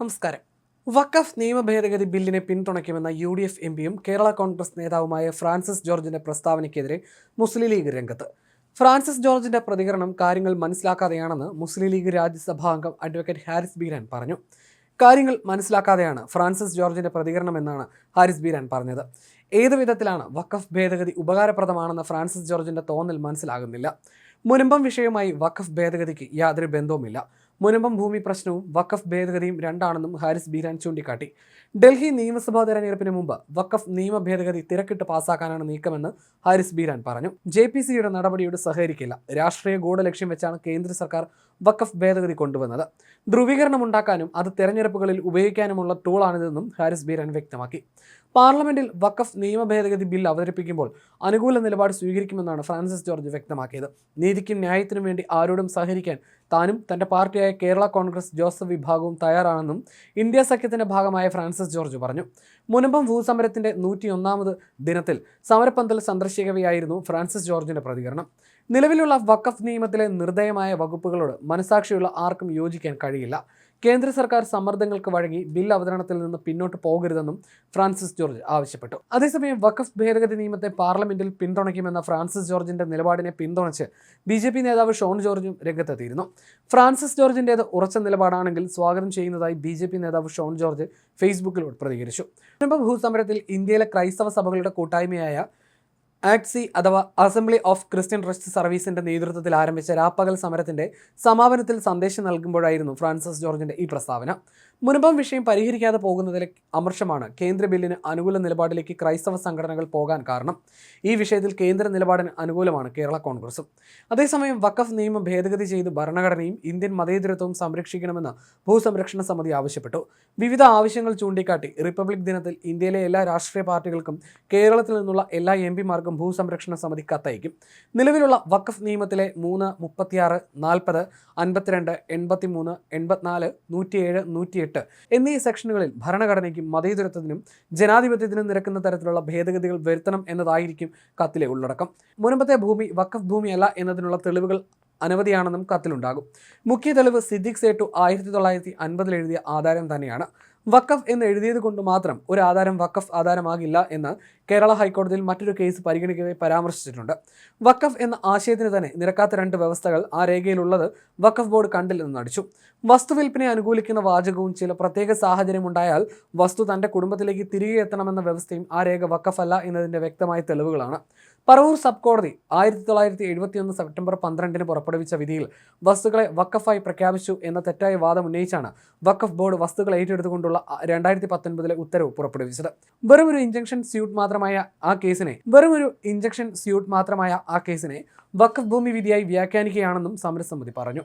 നമസ്കാരം. വഖഫ് നിയമ ഭേദഗതി ബില്ലിനെ പിന്തുണയ്ക്കുമെന്ന യു ഡി എഫ് എം പിയും കേരള കോൺഗ്രസ് നേതാവുമായ ഫ്രാൻസിസ് ജോർജിന്റെ പ്രസ്താവനയ്ക്കെതിരെ മുസ്ലിം ലീഗ് രംഗത്ത്. ഫ്രാൻസിസ് ജോർജിന്റെ പ്രതികരണം കാര്യങ്ങൾ മനസ്സിലാക്കാതെയാണെന്ന് മുസ്ലിം ലീഗ് രാജ്യസഭാ അംഗം അഡ്വക്കേറ്റ് ഹാരിസ് ബീരാൻ പറഞ്ഞു. കാര്യങ്ങൾ മനസ്സിലാക്കാതെയാണ് ഫ്രാൻസിസ് ജോർജിന്റെ പ്രതികരണം എന്നാണ് ഹാരിസ് ബീരാൻ പറഞ്ഞത്. ഏതു വിധത്തിലാണ് വഖഫ് ഭേദഗതി ഉപകാരപ്രദമാണെന്ന ഫ്രാൻസിസ് ജോർജിന്റെ തോന്നൽ മനസ്സിലാകുന്നില്ല. മുനമ്പം വിഷയവുമായി വഖഫ് ഭേദഗതിക്ക് യാതൊരു ബന്ധവുമില്ല. മുനമ്പം ഭൂമി പ്രശ്നവും വഖഫ് ഭേദഗതിയും രണ്ടാണെന്നും ഹാരിസ് ബീരാൻ ചൂണ്ടിക്കാട്ടി. ഡൽഹി നിയമസഭാ തെരഞ്ഞെടുപ്പിന് മുമ്പ് വഖഫ് നിയമ ഭേദഗതി തിരക്കിട്ട് പാസാക്കാനാണ് നീക്കമെന്ന് ഹാരിസ് ബീരാൻ പറഞ്ഞു. ജെ പി സിയുടെ നടപടിയോട് സഹകരിക്കില്ല. രാഷ്ട്രീയ ഗൂഢലക്ഷ്യം വെച്ചാണ് കേന്ദ്ര സർക്കാർ വഖഫ് ഭേദഗതി കൊണ്ടുവന്നത്. ധ്രുവീകരണം ഉണ്ടാക്കാനും അത് തെരഞ്ഞെടുപ്പുകളിൽ ഉപയോഗിക്കാനുമുള്ള ടൂളാണിതെന്നും ഹാരിസ് ബീരാൻ വ്യക്തമാക്കി. പാർലമെന്റിൽ വഖഫ് നിയമ ഭേദഗതി ബിൽ അവതരിപ്പിക്കുമ്പോൾ അനുകൂല നിലപാട് സ്വീകരിക്കുമെന്നാണ് ഫ്രാൻസിസ് ജോർജ് വ്യക്തമാക്കിയത്. നീതിക്കും ന്യായത്തിനും വേണ്ടി ആരോടും സഹകരിക്കാൻ താനും തന്റെ പാർട്ടിയായ കേരള കോൺഗ്രസ് ജോസഫ് വിഭാഗവും തയ്യാറാണെന്നും ഇന്ത്യ സഖ്യത്തിന്റെ ഭാഗമായ ഫ്രാൻസിസ് ജോർജ് പറഞ്ഞു. മുനമ്പം ഭൂസമരത്തിന്റെ നൂറ്റിയൊന്നാമത് ദിനത്തിൽ സമരപ്പന്തൽ സന്ദർശിക്കവെയായിരുന്നു ഫ്രാൻസിസ് ജോർജിന്റെ പ്രതികരണം. നിലവിലുള്ള വഖഫ് നിയമത്തിലെ നിർദ്ദയമായ വകുപ്പുകളോട് മനസാക്ഷിയുള്ള ആർക്കും യോജിക്കാൻ കഴിയില്ല. കേന്ദ്ര സർക്കാർ സമ്മർദ്ദങ്ങൾക്ക് വഴങ്ങി ബിൽ അവതരണത്തിൽ നിന്ന് പിന്നോട്ട് പോകരുതെന്നും ഫ്രാൻസിസ് ജോർജ് ആവശ്യപ്പെട്ടു. അതേസമയം വഖഫ് ഭേദഗതി നിയമത്തെ പാർലമെന്റിൽ പിന്തുണയ്ക്കുമെന്ന ഫ്രാൻസിസ് ജോർജിന്റെ നിലപാടിനെ പിന്തുണച്ച് ബി ജെ പി നേതാവ് ഷോൺ ജോർജും രംഗത്തെത്തിയിരുന്നു. ഫ്രാൻസിസ് ജോർജിന്റേത് ഉറച്ച നിലപാടാണെങ്കിൽ സ്വാഗതം ചെയ്യുന്നതായി ബി ജെ പി നേതാവ് ഷോൺ ജോർജ് ഫേസ്ബുക്കിലൂടെ പ്രതികരിച്ചു. ഭൂസമരത്തിൽ ഇന്ത്യയിലെ ക്രൈസ്തവ സഭകളുടെ കൂട്ടായ്മയായ ആക്സി അഥവാ അസംബ്ലി ഓഫ് ക്രിസ്ത്യൻ റെസ്റ്റ് സർവീസിന്റെ നേതൃത്വത്തിൽ ആരംഭിച്ച രാപ്പകൽ സമരത്തിന്റെ സമാപനത്തിൽ സന്ദേശം നൽകുമ്പോഴായിരുന്നു ഫ്രാൻസിസ് ജോർജിന്റെ ഈ പ്രസ്താവന. മുൻപം വിഷയം പരിഹരിക്കാതെ പോകുന്നതിലെ അമർഷമാണ് കേന്ദ്ര ബില്ലിന് അനുകൂല നിലപാടിലേക്ക് ക്രൈസ്തവ സംഘടനകൾ പോകാൻ കാരണം. ഈ വിഷയത്തിൽ കേന്ദ്ര നിലപാടിന് അനുകൂലമാണ് കേരള കോൺഗ്രസും. അതേസമയം വഖഫ് നിയമം ഭേദഗതി ചെയ്ത് ഭരണഘടനയും ഇന്ത്യൻ മതേതരത്വവും സംരക്ഷിക്കണമെന്ന് ഭൂസംരക്ഷണ സമിതി ആവശ്യപ്പെട്ടു. വിവിധ ആവശ്യങ്ങൾ ചൂണ്ടിക്കാട്ടി റിപ്പബ്ലിക് ദിനത്തിൽ ഇന്ത്യയിലെ എല്ലാ രാഷ്ട്രീയ പാർട്ടികൾക്കും കേരളത്തിൽ നിന്നുള്ള എല്ലാ എം പിമാർക്കും ഭൂസംരക്ഷണ സമിതി കത്തയക്കും. നിലവിലുള്ള വഖഫ് നിയമത്തിലെ മൂന്ന് മുപ്പത്തിയാറ് നാൽപ്പത് അൻപത്തിരണ്ട് എൺപത്തി മൂന്ന് എൺപത്തിനാല് നൂറ്റിയേഴ് നൂറ്റിയെട്ട് എന്നീ സെക്ഷനുകളിൽ ഭരണഘടനയ്ക്കും മതേതരത്വത്തിനും ജനാധിപത്യത്തിനും നിരക്കുന്ന തരത്തിലുള്ള ഭേദഗതികൾ വരുത്തണം എന്നതായിരിക്കും കത്തിലെ ഉള്ളടക്കം. മുൻപത്തെ ഭൂമി വഖഫ് ഭൂമിയല്ല എന്നതിനുള്ള തെളിവുകൾ അനവധിയാണെന്നും കത്തിലുണ്ടാകും. മുഖ്യ തെളിവ് സിദ്ദിഖ് സേട്ടു ആയിരത്തി തൊള്ളായിരത്തി അൻപതിൽ എഴുതിയ ആധാരം തന്നെയാണ്. വഖഫ് എന്ന് എഴുതിയത് കൊണ്ട് മാത്രം ഒരു ആധാരം വഖഫ് ആധാരമാകില്ല എന്ന് കേരള ഹൈക്കോടതിയിൽ മറ്റൊരു കേസ് പരിഗണിക്കവെ പരാമർശിച്ചിട്ടുണ്ട്. വഖഫ് എന്ന ആശയത്തിന് തന്നെ നിരക്കാത്ത രണ്ട് വ്യവസ്ഥകൾ ആ രേഖയിലുള്ളത് വഖഫ് ബോർഡ് കണ്ടില്ലെന്ന് നടിച്ചു. വസ്തുവിൽപ്പിനെ അനുകൂലിക്കുന്ന വാചകവും ചില പ്രത്യേക സാഹചര്യം ഉണ്ടായാൽ വസ്തു തന്റെ കുടുംബത്തിലേക്ക് തിരികെ എത്തണമെന്ന വ്യവസ്ഥയും ആ രേഖ വഖഫ് അല്ല എന്നതിന്റെ വ്യക്തമായ തെളിവുകളാണ്. പറവൂർ സബ് കോടതി ആയിരത്തി തൊള്ളായിരത്തി എഴുപത്തിയൊന്ന് സെപ്റ്റംബർ പന്ത്രണ്ടിന് പുറപ്പെടുവിച്ച വിധിയിൽ വസ്തുക്കളെ വക്കഫായി പ്രഖ്യാപിച്ചു എന്ന തെറ്റായ വാദം ഉന്നയിച്ചാണ് വക്കഫ് ബോർഡ് വസ്തുക്കൾ ഏറ്റെടുത്തുകൊണ്ടുള്ള രണ്ടായിരത്തി പത്തൊൻപതിലെ ഉത്തരവ് പുറപ്പെടുവിച്ചത് വെറും ഒരു ഇഞ്ചക്ഷൻ സ്യൂട്ട് മാത്രമായ ആ കേസിനെ വെറും ഒരു ഇഞ്ചക്ഷൻ സ്യൂട്ട് മാത്രമായ ആ കേസിനെ വഖഫ് ഭൂമി വിധിയായി വ്യാഖ്യാനിക്കുകയാണെന്നും സമരസമിതി പറഞ്ഞു.